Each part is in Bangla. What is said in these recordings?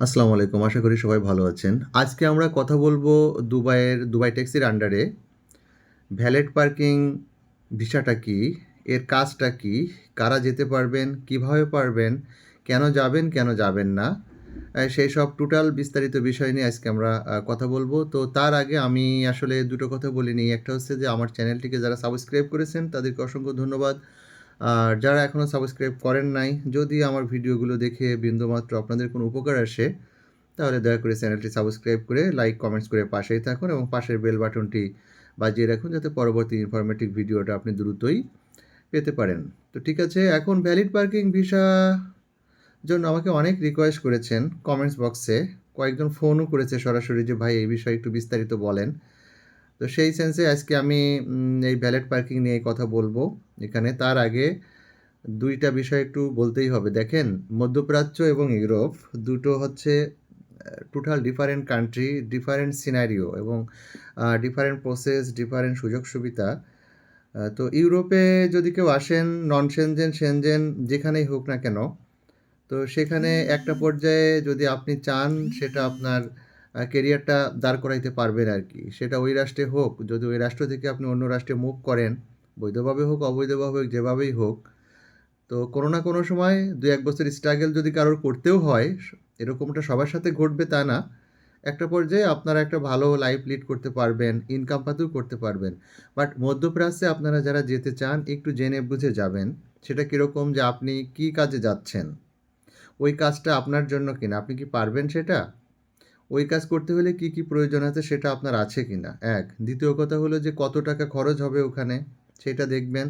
আসসালামু আলাইকুম, আশা করি সবাই ভালো আছেন। আজকে আমরা কথা বলব দুবাইয়ের, দুবাই ট্যাক্সির আন্ডারে ভ্যালেট পার্কিং ভিসাটা কি? এর কাজটা কি? কারা যেতে পারবেন? কীভাবে পারবেন? কেন যাবেন? কেন যাবেন না? সেই সব টোটাল বিস্তারিত বিষয় নিয়ে আজকে আমরা কথা বলব। তো তার আগে আমি আসলে দুটো কথা বলিনি একটা হচ্ছে যে, আমার চ্যানেলটিকে যারা সাবস্ক্রাইব করেছেন, তাদেরকে অসংখ্য ধন্যবাদ। আর যারা এখনও সাবস্ক্রাইব করেন নাই, যদি আমার ভিডিওগুলো দেখে বিন্দুমাত্র আপনাদের কোনো উপকার আসে, তাহলে দয়া করে চ্যানেলটি সাবস্ক্রাইব করে লাইক কমেন্টস করে পাশেই থাকুন এবং পাশের বেল বাটনটি বাজিয়ে রাখুন যাতে পরবর্তী ইনফরমেটিভ ভিডিওটা আপনি দ্রুতই পেতে পারেন। তো ঠিক আছে, এখন ভ্যালিড পার্কিং ভিসা জন্য আমাকে অনেক রিকোয়েস্ট করেছেন কমেন্টস বক্সে কয়েকজন ফোনও করেছে সরাসরি যে, ভাই, এই বিষয়ে একটু বিস্তারিত বলেন। তো সেই সেন্সে আজকে আমি এই ভ্যালেট পার্কিং নিয়ে কথা বলব। এখানে তার আগে দুইটা বিষয় একটু বলতেই হবে। দেখেন মধ্যপ্রাচ্য এবং ইউরোপ দুটো হচ্ছে total different country different scenario এবং ডিফারেন্ট প্রসেস ডিফারেন্ট সুযোগ সুবিধা। তো ইউরোপে যদি কেউ আসেন নন সেনজেন সেনজেন যেখানেই হোক না কেন তো সেখানে একটা পর্যায়ে যদি আপনি চান সেটা আপনার কেরিয়ারটা দাঁড় করাইতে পারবেন আর কি সেটা ওই রাষ্ট্রে হোক, যদি ওই রাষ্ট্র থেকে আপনি অন্য রাষ্ট্রে মুভ করেন, বৈধভাবে হোক, অবৈধভাবে হোক, যেভাবেই হোক, তো কোনো না কোনো সময় দু এক বছর স্ট্রাগল যদি কারোর করতেও হয়, এরকমটা সবার সাথে ঘটবে তা না। একটা পর্যায়ে আপনারা একটা ভালো লাইফ লিড করতে পারবেন ইনকাম পাতেও করতে পারবেন। বাট মধ্যপ্রাচ্যে আপনারা যারা যেতে চান, একটু জেনে বুঝে যাবেন, সেটা কীরকম যে আপনি কি কাজে যাচ্ছেন? ওই কাজটা আপনার জন্য কিনা, আপনি কি পারবেন সেটা? ওই কাজ করতে হলে কি কি প্রয়োজন আছে সেটা আপনার আছে কি না এক, দ্বিতীয় কথা হলো যে কত টাকা খরচ হবে ওখানে সেটা দেখবেন।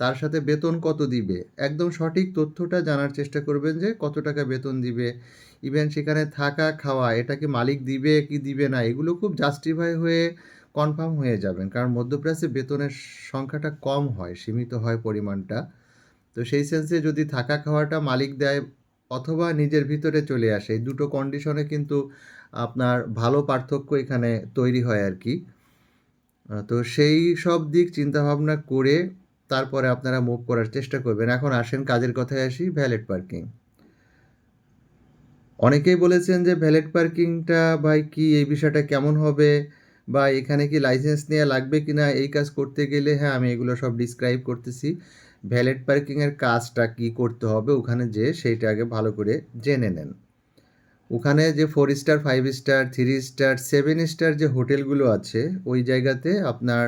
তার সাথে বেতন কত দিবে? একদম সঠিক তথ্যটা জানার চেষ্টা করবেন যে কত টাকা বেতন দিবে। ইভেন সেখানে থাকা, খাওয়া, এটা কি মালিক দিবে কি দিবে না, এগুলো খুব জাস্টিফাই হয়ে কনফার্ম হয়ে যাবেন। কারণ মধ্যপ্রাচ্যে বেতনের সংখ্যাটা কম হয়, সীমিত হয় পরিমাণটা। তো সেই সেন্সে যদি থাকা, খাওয়াটা মালিক দেয় অথবা নিজের ভিতরে চলে আসে, এই দুটো কন্ডিশনে কিন্তু আপনার ভালো পার্থক্য এখানে তৈরি হয় আর কি। তো সেই সব দিক চিন্তাভাবনা করে তারপরে আপনারা মুভ করার চেষ্টা করবেন। এখন আসেন কাজের কথায় আসি ভ্যালেট পার্কিং অনেকেই বলেছেন যে ভ্যালেট পার্কিংটা ভাই কি, এই বিষয়টা কেমন হবে? বা এখানে কি লাইসেন্স নেওয়া লাগবে কি না এই কাজ করতে গেলে হ্যাঁ আমি এগুলো সব ডিসক্রাইব করতেছি। ভ্যালেট পার্কিংয়ের কাজটা কি করতে হবে ওখানে যে সেইটা আগে ভালো করে জেনে নেন। ওখানে যে four star five star three star seven star যে হোটেলগুলো আছে, ওই জায়গাতে আপনার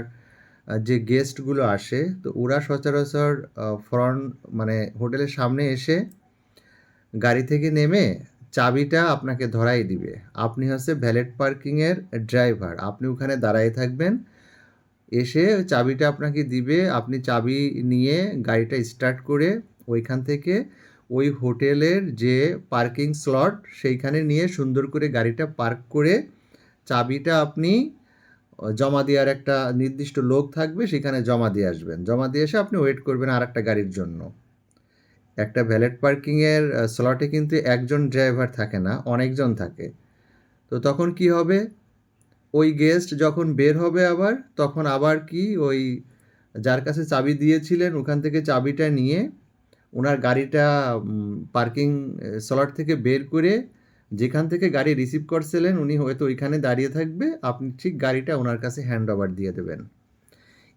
যে গেস্টগুলো আসে, তো ওরা সচরাচর ফ্রন্ট মানে হোটেলের সামনে এসে গাড়ি থেকে নেমে চাবিটা আপনাকে ধরাই দিবে। আপনি হচ্ছে ভ্যালেট পার্কিংয়ের ড্রাইভার আপনি ওখানে দাঁড়ায় থাকবেন, এসে চাবিটা আপনাকে দিবে। আপনি চাবি নিয়ে গাড়িটা স্টার্ট করে ওইখান থেকে ওই হোটেলের যে পার্কিং স্লট সেইখানে নিয়ে সুন্দর করে গাড়িটা পার্ক করে চাবিটা আপনি জমা দেওয়ার একটা নির্দিষ্ট লোক থাকবে সেখানে জমা দিয়ে আসবেন। জমা দিয়ে এসে আপনি ওয়েট করবেন আর একটা গাড়ির জন্য। একটা ভ্যালেট পার্কিংয়ের স্লটে কিন্তু একজন ড্রাইভার থাকে না, অনেকজন থাকে। তো তখন কি হবে? ওই গেস্ট যখন বের হবে আবার, তখন আবার কি ওই যার কাছে চাবি দিয়েছিলেন ওখান থেকে চাবিটা নিয়ে ওনার গাড়িটা পার্কিং স্লট থেকে বের করে যেখান থেকে গাড়ি রিসিভ করছিলেন, উনি হয়তো ওইখানে দাঁড়িয়ে থাকবে। আপনি ঠিক গাড়িটা ওনার কাছে হ্যান্ড ওভার দিয়ে দেবেন।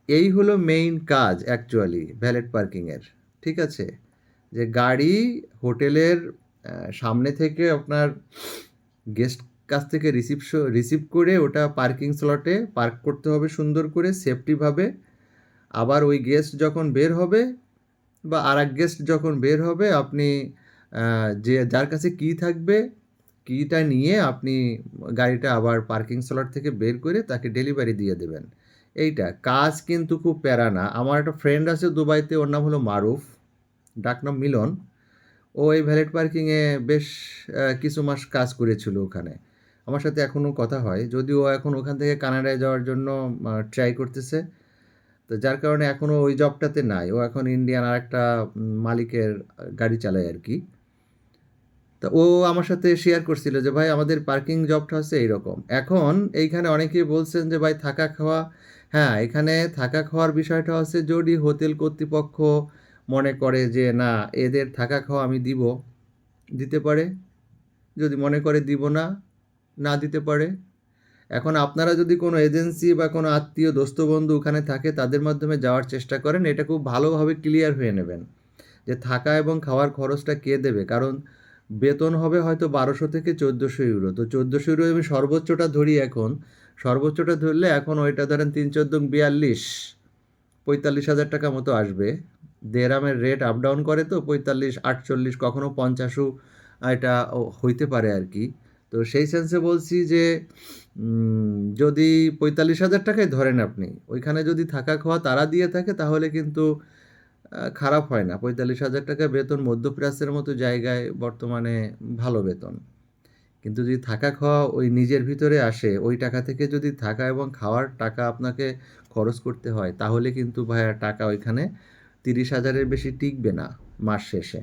এই হলো মেইন কাজ অ্যাকচুয়ালি ভ্যালেট পার্কিংয়ের ঠিক আছে? যে গাড়ি হোটেলের সামনে থেকে আপনার গেস্ট কাছ থেকে রিসিভ রিসিভ করে ওটা পার্কিং স্লটে পার্ক করতে হবে সুন্দর করে সেফটিভাবে আবার ওই গেস্ট যখন বের হবে বা আর এক গেস্ট যখন বের হবে, আপনি যে, যার কাছে কি থাকবে, কিটা নিয়ে আপনি গাড়িটা আবার পার্কিং স্লট থেকে বের করে তাকে ডেলিভারি দিয়ে দেবেন। এইটা, কাজ কিন্তু খুব প্যারা না। আমার একটা ফ্রেন্ড আছে দুবাইতে, ওর নাম হলো মারুফ ডাকনাম মিলন। ও এই ভ্যালেট পার্কিংয়ে বেশ কিছু মাস কাজ করেছিল ওখানে। আমার সাথে এখনও কথা হয়। যদিও এখন ওখান থেকে কানাডায় যাওয়ার জন্য ট্রাই করতেছে। তো যার কারণে এখনও ওই জবটাতে নাই। ও এখন ইন্ডিয়ান আর একটা মালিকের গাড়ি চালায় আর কি। তা ও আমার সাথে শেয়ার করছিল যে, ভাই, আমাদের পার্কিং জবটা হচ্ছে এইরকম। এখন এইখানে অনেকেই বলছেন যে, ভাই, থাকা খাওয়া। হ্যাঁ এখানে থাকা খাওয়ার বিষয়টা হচ্ছে যদি হোটেল কর্তৃপক্ষ মনে করে যে, না, এদের থাকা খাওয়া আমি দিব। দিতে পারে। যদি মনে করে দিব না না দিতে পারে। এখন আপনারা যদি কোনো এজেন্সি বা কোনো আত্মীয় দোস্ত বন্ধু ওখানে থাকে, তাদের মাধ্যমে যাওয়ার চেষ্টা করেন, এটা খুব ভালোভাবে ক্লিয়ার হয়ে নেবেন যে থাকা এবং খাওয়ার খরচটা কে দেবে। কারণ বেতন হবে হয়তো বারোশো থেকে চোদ্দোশো ইউরো। তো চোদ্দোশো ইউরো আমি সর্বোচ্চটা ধরি এখন। সর্বোচ্চটা ধরলে এখন ওইটা ধরেন তিন চোদ্দ বিয়াল্লিশ, পঁয়তাল্লিশ হাজার টাকা মতো আসবে। দেরামের রেট আপ ডাউন করে তো পঁয়তাল্লিশ, আটচল্লিশ কখনও পঞ্চাশও এটা হইতে পারে আর কি। তো সেই সেন্সে বলছি যে যদি পঁয়তাল্লিশ হাজার টাকায় ধরেন আপনি, ওইখানে যদি থাকা খাওয়া তারা দিয়ে থাকে তাহলে কিন্তু খারাপ হয় না। পঁয়তাল্লিশ হাজার টাকা বেতন মধ্যপ্রাচ্যের মতো জায়গায় বর্তমানে ভালো বেতন। কিন্তু যদি থাকা খাওয়া ওই নিজের ভিতরে আসে, ওই টাকা থেকে যদি থাকা এবং খাওয়ার টাকা আপনাকে খরচ করতে হয়, তাহলে কিন্তু ভাইয়া টাকা ওইখানে তিরিশ হাজারের বেশি টিকবে না মাস শেষে।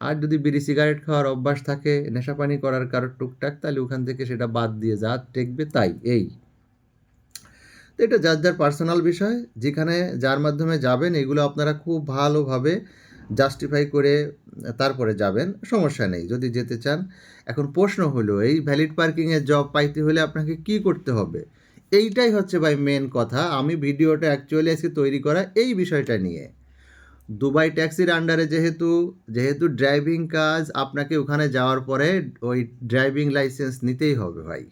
আর যদি বিড়ি সিগারেট খাওয়ার অভ্যাস থাকে নেশাপানি করার কারোর টুকটাক, তাহলে ওখান থেকে সেটা বাদ দিয়ে যা টেকবে তাই, এই। তো এটা যার যার পার্সোনাল বিষয়, যেখানে যার মাধ্যমে যাবেন, এগুলো আপনারা খুব ভালোভাবে জাস্টিফাই করে, তারপরে যাবেন, সমস্যা নেই, যদি যেতে চান। এখন প্রশ্ন হলো, এই ভ্যালিড পার্কিংয়ের জব পাইতে হলে আপনাকে কি করতে হবে? এইটাই হচ্ছে ভাই মেন কথা, আমি ভিডিওটা অ্যাকচুয়ালি আজকে তৈরি করা এই বিষয়টা নিয়ে। দুবাই ট্যাক্সির আন্ডারে যেহেতু যেহেতু ড্রাইভিং কাজ, আপনাকে ওখানে যাওয়ার পরে ওই ড্রাইভিং লাইসেন্স নিতেই হবে ভাই।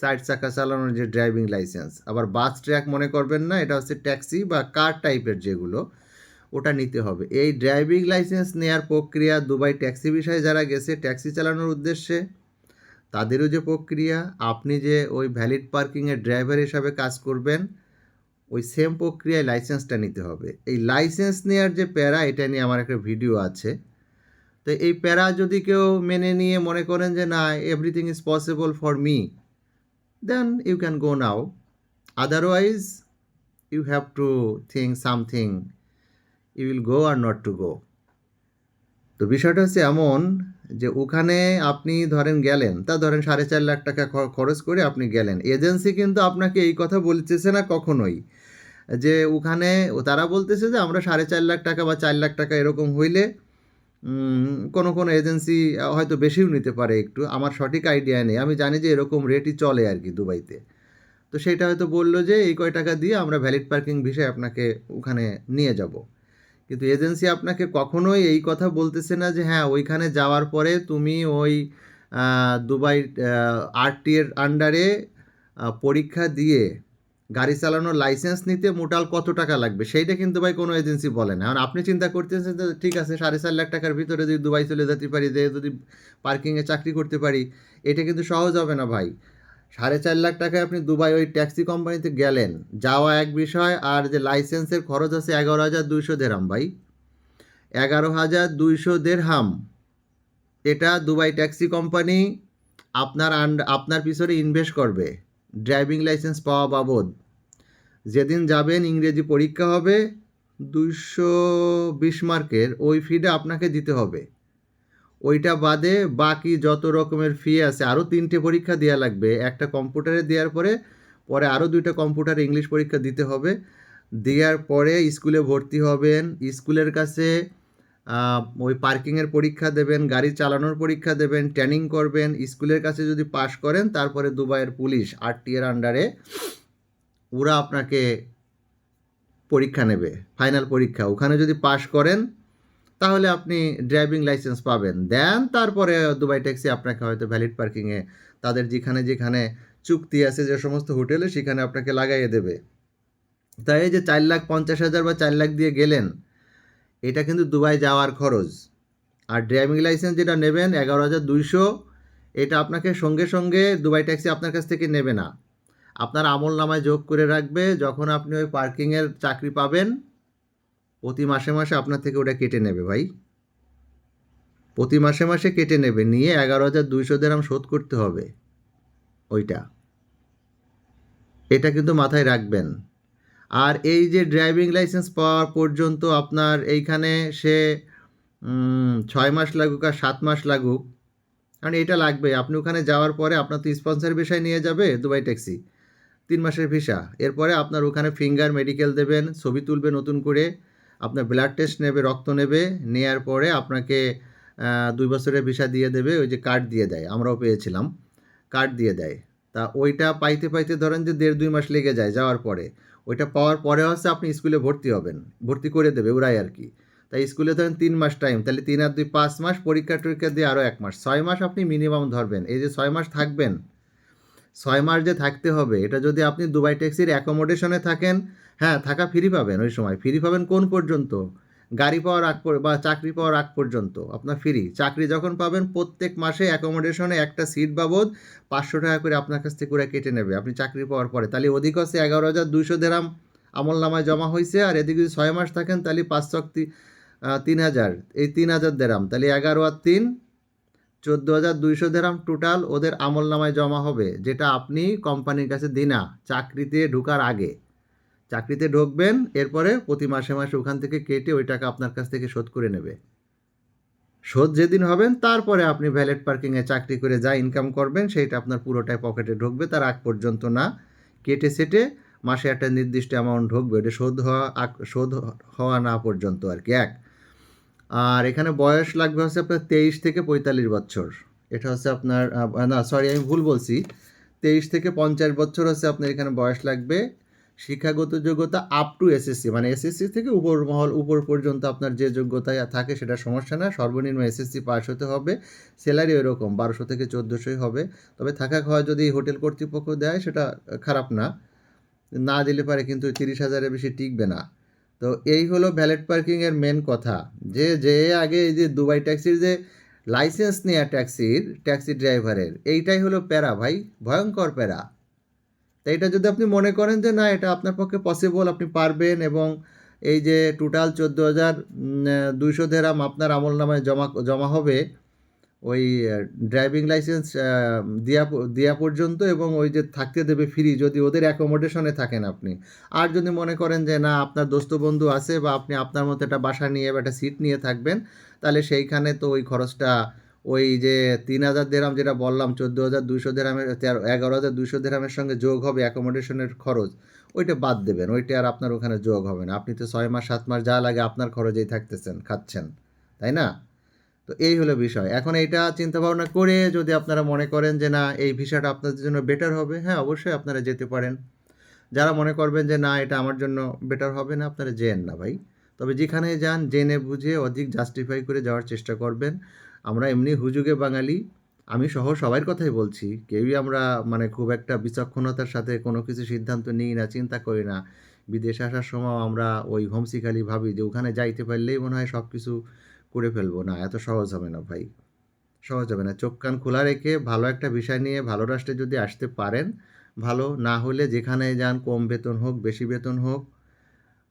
সাইড চাকা চালানোর যে ড্রাইভিং লাইসেন্স আবার বাস ট্র্যাক মনে করবেন না, এটা হচ্ছে ট্যাক্সি বা কার টাইপের যেগুলো, ওটা নিতে হবে। এই ড্রাইভিং লাইসেন্স নেওয়ার প্রক্রিয়া দুবাই ট্যাক্সি বিষয়ে যারা গেছে, ট্যাক্সি চালানোর উদ্দেশ্যে, তাদেরও যে প্রক্রিয়া, আপনি যে ওই ভ্যালিড পার্কিংয়ের ড্রাইভার হিসাবে কাজ করবেন ওই সেম প্রক্রিয়ায় লাইসেন্সটা নিতে হবে। এই লাইসেন্স নেওয়ার যে প্যারা, এটা নিয়ে আমার একটা ভিডিও আছে। তো এই প্যারা যদি কেউ মেনে নিয়ে মনে করেন যে, না everything is possible for me then you can go now otherwise you have to think something you will go or not to go তো বিষয়টা হচ্ছে এমন যে ওখানে আপনি ধরেন গেলেন, তা ধরেন সাড়ে চার লাখ টাকা খরচ করে আপনি গেলেন। এজেন্সি কিন্তু আপনাকে এই কথা বলতেছে না কখনোই। যে ওখানে তারা বলতেছে যে আমরা সাড়ে চার লাখ টাকা বা চার লাখ টাকা এরকম হইলে কোনো কোনো এজেন্সি হয়তো বেশিও নিতে পারে একটু। আমার সঠিক আইডিয়া নেই। আমি জানি যে এরকম রেটই চলে আর কি দুবাইতে। তো সেটা হয়তো বলল যে, এই কয় টাকা দিয়ে আমরা ভ্যালিড পার্কিং বিষয়ে আপনাকে ওখানে নিয়ে যাব। কিন্তু এজেন্সি আপনাকে কখনোই এই কথা বলতেছে না যে হ্যাঁ ওইখানে যাওয়ার পরে তুমি ওই দুবাই আরটি এর আন্ডারে পরীক্ষা দিয়ে গাড়ি চালানোর লাইসেন্স নিতে মোটাল কত টাকা লাগবে? সেইটা কিন্তু ভাই কোনো এজেন্সি বলে না। এখন আপনি চিন্তা করতেছেন ঠিক আছে, সাড়ে চার লাখ টাকার ভিতরে যদি দুবাই চলে যেতে পারি, যে যদি পার্কিংয়ে চাকরি করতে পারি, এটা কিন্তু সহজ হবে না ভাই। সাড়ে চার লাখ টাকায় আপনি দুবাই ওই ট্যাক্সি কোম্পানিতে গেলেন। যাওয়া এক বিষয়, আর যে লাইসেন্সের খরচ আছে এগারো হাজার দুইশো দেড়হাম ভাই। এগারো হাজার দুইশো দেড়হাম। এটা দুবাই ট্যাক্সি কোম্পানি আপনার আন্ড আপনার পিছনে ইনভেস্ট করবে। ড্রাইভিং লাইসেন্স পাওয়া বাবদ। যেদিন যাবেন ইংরেজি পরীক্ষা হবে দুইশো বিশ মার্কের, ওই ফিটা আপনাকে দিতে হবে। ওইটা বাদে বাকি যত রকমের ফি আছে আরও তিনটে পরীক্ষা দেওয়া লাগবে। একটা কম্পিউটারে দেওয়ার পরে পরে আরও দুইটা কম্পিউটারে ইংলিশ পরীক্ষা দিতে হবে। দেওয়ার পরে স্কুলে ভর্তি হবেন, স্কুলের কাছে ওই পার্কিংয়ের পরীক্ষা দেবেন, গাড়ি চালানোর পরীক্ষা দেবেন ট্রেনিং করবেন, স্কুলের কাছে যদি পাশ করেন, তারপরে দুবাইয়ের পুলিশ আরটি এর আন্ডারে ওরা আপনাকে পরীক্ষা নেবে ফাইনাল পরীক্ষা। ওখানে যদি পাশ করেন তাহলে আপনি ড্রাইভিং লাইসেন্স পাবেন। দেন তারপরে দুবাই ট্যাক্সি আপনাকে হয়তো ভ্যালিড পার্কিংয়ে তাদের যেখানে যেখানে চুক্তি আছে যে সমস্ত হোটেলে সেখানে আপনাকে লাগাইয়ে দেবে। তাই এই যে চার লাখ পঞ্চাশ হাজার বা চার লাখ দিয়ে গেলেন, এটা কিন্তু দুবাই যাওয়ার খরচ। আর ড্রাইভিং লাইসেন্স যেটা নেবেন এগারো হাজার দুইশো, এটা আপনাকে সঙ্গে সঙ্গে দুবাই ট্যাক্সি আপনার কাছ থেকে নেবে না। আপনার আমল নামায় যোগ করে রাখবে, যখন আপনি ওই পার্কিংয়ের চাকরি পাবেন প্রতি মাসে মাসে আপনার থেকে ওটা কেটে নেবে ভাই। প্রতি মাসে মাসে কেটে নেবে, নিয়ে এগারো হাজার দুইশো দেরাম শোধ করতে হবে। ওইটা। এটা কিন্তু মাথায় রাখবেন। আর এই যে ড্রাইভিং লাইসেন্স পাওয়া পর্যন্ত আপনার এইখানে সে ছয় মাস লাগুক আর সাত মাস লাগুক, কারণ এটা লাগবে আপনি ওখানে যাওয়ার পরে আপনার তো স্পন্সর বিষয় নিয়ে যাবে দুবাই ট্যাক্সি। তিন মাসের ভিসা এরপরে আপনার ওখানে ফিঙ্গার মেডিকেল দেবেন, ছবি তুলবে নতুন করে। আপনার ব্লাড টেস্ট নেবে, রক্ত নেবে, নেয়ার পরে আপনাকে দুই বছরের ভিসা দিয়ে দেবে, ওই যে কার্ড দিয়ে দেয়, আমরাও পেয়েছিলাম কার্ড দিয়ে দেয়। তা ওইটা পাইতে পাইতে ধরেন যে দেড় দুই মাস লেগে যায় যাওয়ার পরে, ওইটা পাওয়ার পরে হচ্ছে আপনি স্কুলে ভর্তি হবেন, ভর্তি করে দেবে ওরাই আর কি। তাই স্কুলে ধরেন তিন মাস টাইম তাহলে তিন আর দুই পাঁচ মাস, পরীক্ষা টরীক্ষা দিয়ে আরও এক মাস, ছয় মাস আপনি মিনিমাম ধরবেন, এই যে ছয় মাস থাকবেন, ছয় মাস যে থাকতে হবে, এটা যদি আপনি দুবাই ট্যাক্সির অ্যাকোমোডেশনে থাকেন হ্যাঁ থাকা ফ্রি পাবেন ওই সময়। ফ্রি পাবেন কোন পর্যন্ত? গাড়ি পাওয়ার আগ বা চাকরি পাওয়ার আগ পর্যন্ত। আপনার ফ্রি চাকরি যখন পাবেন প্রত্যেক মাসে অ্যাকোমোডেশনে একটা সিট বাবদ পাঁচশো টাকা করে আপনার কাছ থেকে করে কেটে নেবে। আপনি চাকরি পাওয়ার পরে। তাহলে অধিক হচ্ছে এগারো হাজার দুইশো দেরাম আমল নামায় জমা হয়েছে আর এদিকে যদি ছয় মাস থাকেন তাহলে পাঁচ শক্তি তিন হাজার। এই তিন হাজার দেরাম। তাহলে এগারো আর তিন, চোদ্দ হাজার দুইশো দেরাম টোটাল ওদের আমল নামায় জমা হবে, যেটা আপনি কোম্পানির কাছে দিনা। চাকরিতে ঢোকার আগে। চাকরিতে ঢুকবেন, এরপরে প্রতি মাসে মাসে ওখান থেকে কেটে ওই টাকা আপনার কাছ থেকে শোধ করে নেবে। শোধ যেদিন হবেন, তারপরে আপনি ভ্যালেট পার্কিংয়ে চাকরি করে যা ইনকাম করবেন, সেইটা আপনার পুরোটাই পকেটে ঢুকবে, তার আগ পর্যন্ত না। কেটে সেটে মাসে একটা নির্দিষ্ট অ্যামাউন্ট ঢুকবে এটা শোধ হওয়া শোধ হওয়া না পর্যন্ত আর কি এক। আর এখানে বয়স লাগবে হচ্ছে আপনার তেইশ থেকে পঁয়তাল্লিশ বছর। এটা হচ্ছে আপনার না সরি আমি ভুল বলছি। তেইশ থেকে পঞ্চাশ বছর হচ্ছে আপনার এখানে বয়স লাগবে। শিক্ষাগত যোগ্যতা আপ টু এসএসসি মানে এসএসসি থেকে উপর মহল, উপর পর্যন্ত আপনার যে যোগ্যতায় থাকে সেটা সমস্যা না। সর্বনিম্ন এসএসসি পাস হতে হবে। স্যালারি ওইরকম, বারোশো থেকে চোদ্দোশোই হবে। তবে থাকা খাওয়া যদি হোটেল কর্তৃপক্ষ দেয়, সেটা খারাপ না। না দিলে পারে কিন্তু তিরিশ হাজারের বেশি টিকবে না। তো এই হলো ভ্যালেট পার্কিংয়ের মেন কথা। যে যে আগে এই যে দুবাই ট্যাক্সির যে লাইসেন্স নেওয়া ট্যাক্সির, ট্যাক্সি ড্রাইভারের এইটাই হলো প্যারা ভাই। ভয়ঙ্কর প্যারা। তো এটা যদি আপনি মনে করেন যে না, এটা আপনার পক্ষে পসিবল আপনি পারবেন এবং এই যে টোটাল চোদ্দ হাজার দুইশো দেরাম আপনার আমল নামায় জমা জমা হবে, ওই ড্রাইভিং লাইসেন্স দেওয়া দেওয়া পর্যন্ত এবং ওই যে থাকতে দেবে ফ্রি যদি ওদের অ্যাকোমোডেশনে থাকেন আপনি। আর যদি মনে করেন যে না, আপনার দোস্ত বন্ধু আছে বা আপনি আপনার মতো একটা বাসা নিয়ে বা একটা সিট নিয়ে থাকবেন, তাহলে সেইখানে তো ওই খরচটা ওই যে তিন হাজার দেরাম যেটা বললাম, চোদ্দ হাজার দুশো দেরামের, তেরো, এগারো হাজার দুশো দেরামের সঙ্গে যোগ হবে অ্যাকোমোডেশনের খরচ, ওইটা বাদ দেবেন, ওইটা আর আপনার ওখানে যোগ হবে না। আপনি তো ছয় মাস, সাত মাস যা লাগে আপনার খরচেই থাকতেছেন, খাচ্ছেন, তাই না? তো এই হলো বিষয়। এখন এইটা চিন্তা ভাবনা করে যদি আপনারা মনে করেন যে না, এই ভিসাটা আপনাদের জন্য বেটার হবে হ্যাঁ অবশ্যই আপনারা যেতে পারেন। যারা মনে করবেন যে না, এটা আমার জন্য বেটার হবে না, আপনারা যেন না ভাই। তবে যেখানে যান, জেনে বুঝে অধিক জাস্টিফাই করে যাওয়ার চেষ্টা করবেন। আমরা এমনি হুজুগে বাঙালি, আমি সহ সবার কথাই বলছি। কেউই আমরা মানে খুব একটা বিচক্ষণতার সাথে কোনো কিছু সিদ্ধান্ত নিই না, চিন্তা করি না। বিদেশে আসার সময় আমরা ওই হোমসিকালি ভাবি যে ওখানে যাইতে পারলেই মনে হয় সব কিছু করে ফেলব। না, এত সহজ হবে না ভাই। সহজ হবে না। চোখ কান খোলা রেখে ভালো একটা বিষয় নিয়ে ভালো রাষ্ট্রে যদি আসতে পারেন, ভালো না হলে যেখানে যান কম বেতন হোক, বেশি বেতন হোক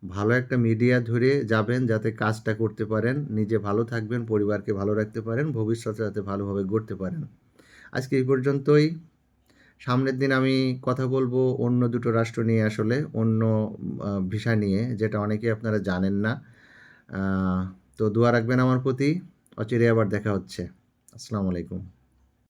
ভালো একটা মিডিয়া ধরে যাবেন, যাতে কাজটা করতে পারেন, নিজে ভালো থাকবেন, পরিবারকে ভালো রাখতে পারেন ভবিষ্যতে যাতে ভালোভাবে গড়তে পারেন। আজকে এই পর্যন্তই। সামনের দিন আমি কথা বলব অন্য দুটো রাষ্ট্র নিয়ে আসলে, অন্য ভিসা নিয়ে, যেটা অনেকে আপনারা জানেন না। তো দোয়া রাখবেন আমার প্রতি। অচিরে আবার দেখা হচ্ছে। আসসালামু আলাইকুম।